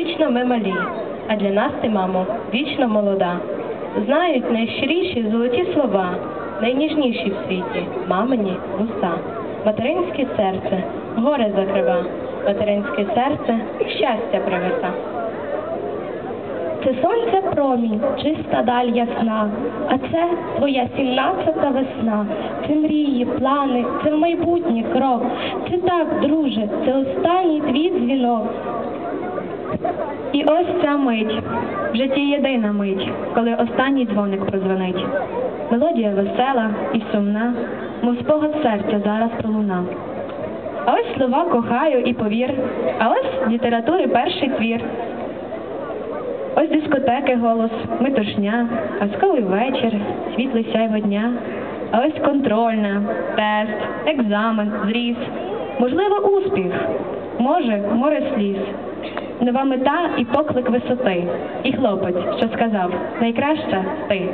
Вічно ми малі, а для нас ти, мамо, вічно молода. Знають найщиріші золоті слова, найніжніші в світі, мамині вуста. Материнське серце горе закрива, материнське серце щастя привета. Це сонце промінь, чиста даль ясна, а це твоя сімнадцята весна. Це мрії, плани, це в майбутнє крок. Це так, друже, це останній твій дзвінок. І ось ця мить, в житті єдина мить, коли останній дзвоник прозвонить. Мелодія весела і сумна, мов спогад серця зараз пролуна. А ось слова кохаю і повір, а ось літератури перший твір. Ось дискотеки голос, метушня, казковий вечір, світлий сяйво дня. А ось контрольна, тест, екзамен, зріз. Можливо, успіх, може, море сліз. Нова мета і поклик висоти. І хлопець, що сказав, найкраща ти.